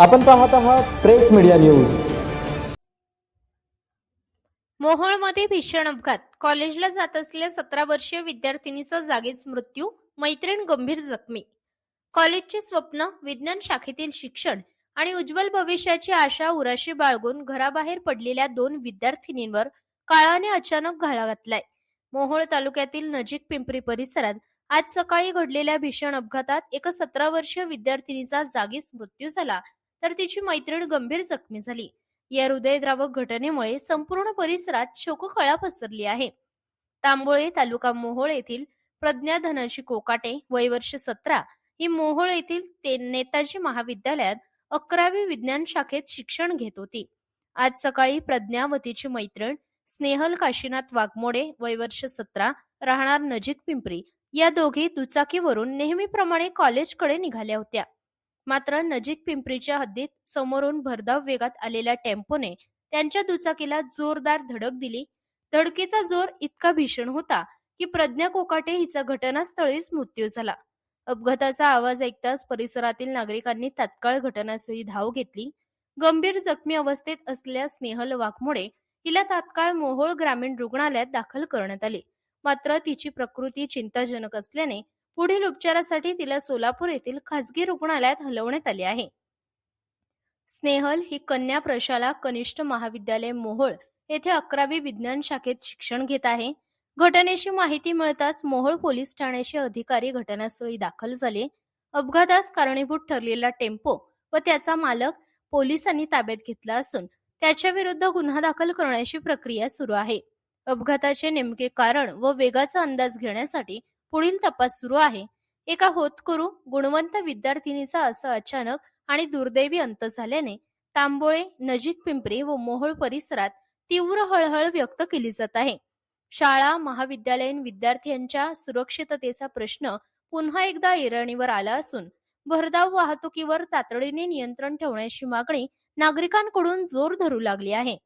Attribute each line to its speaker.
Speaker 1: आपण पाहत आहात प्रेस मीडिया न्यूज.
Speaker 2: मोहोळमध्ये भीषण अपघात. कॉलेजला जात असलेल्या सतरा वर्षीय विद्यार्थिनीचा जागीच मृत्यू मैत्रीण गंभीर जखमी. कॉलेजचे स्वप्न विज्ञान शाखेतील शिक्षण आणि उज्ज्वल भविष्याची आशा उराशी बाळगून घराबाहेर पडलेल्या दोन विद्यार्थिनींवर काळाने अचानक घाला घातलाय. मोहोळ तालुक्यातील नजीक पिंपरी परिसरात आज सकाळी घडलेल्या भीषण अपघातात एका सतरा वर्षीय विद्यार्थिनीचा जागीच मृत्यू झाला. तर तिची मैत्रीण गंभीर जखमी झाली. या हृदयद्रावक घटनेमुळे संपूर्ण परिसरात शोककळा पसरली आहे. तांबोळे तालुका मोहोळ येथील प्रज्ञा धनाजी कोकाटे वय वर्ष सतरा ही मोहोळ येथील नेताजी महाविद्यालयात अकरावी विज्ञान शाखेत शिक्षण घेत होती. आज सकाळी प्रज्ञा व तिची मैत्रीण स्नेहल काशीनाथ वाघमोडे वय वर्ष सतरा राहणार नजीक पिंपरी या दोघी दुचाकीवरून नेहमीप्रमाणे कॉलेजकडे निघाल्या होत्या. मात्र नजीक पिंपरीच्या हद्दीत समोरून भरधाव वेगात आलेल्या टेम्पोने त्यांच्या दुचाकीला जोरदार धडक दिली. धडकेचा जोर इतका भीषण होता की प्रज्ञा कोकाटे हिचा घटनास्थळीच मृत्यू झाला. अपघाताचा आवाज ऐकताच परिसरातील नागरिकांनी तात्काळ घटनास्थळी धाव घेतली. गंभीर जखमी अवस्थेत असलेल्या स्नेहल वाघमोडे हिला तात्काळ मोहोळ ग्रामीण रुग्णालयात दाखल करण्यात आले. मात्र तिची प्रकृती चिंताजनक असल्याने पुढील उपचारासाठी तिला सोलापूर येथील खासगी रुग्णालयात हलवण्यात आले आहे. स्नेहल ही कन्या प्रशाला कनिष्ठ महाविद्यालय मोहोळ येथे अकरावी विज्ञान शाखेत शिक्षण घेत आहे. घटनेची माहिती मिळताच मोहोळ पोलीस ठाण्याचे अधिकारी घटनास्थळी दाखल झाले. अपघातास कारणीभूत ठरलेला टेम्पो व त्याचा मालक पोलिसांनी ताब्यात घेतला असून त्याच्या विरुद्ध गुन्हा दाखल करण्याची प्रक्रिया सुरू आहे. अपघाताचे नेमके कारण व वेगाचा अंदाज घेण्यासाठी पुढील तपास सुरू आहे. एका होतकरू गुणवंत विद्यार्थिनीचा असं अचानक आणि दुर्दैवी अंत झाल्याने तांबोळे नजीक पिंपरी व मोहोळ परिसरात तीव्र हळहळ व्यक्त केली जात आहे. शाळा महाविद्यालयीन विद्यार्थ्यांच्या सुरक्षिततेचा प्रश्न पुन्हा एकदा ऐरणीवर आला असून भरधाव वाहतुकीवर तातडीने नियंत्रण ठेवण्याची मागणी नागरिकांकडून जोर धरू लागली आहे.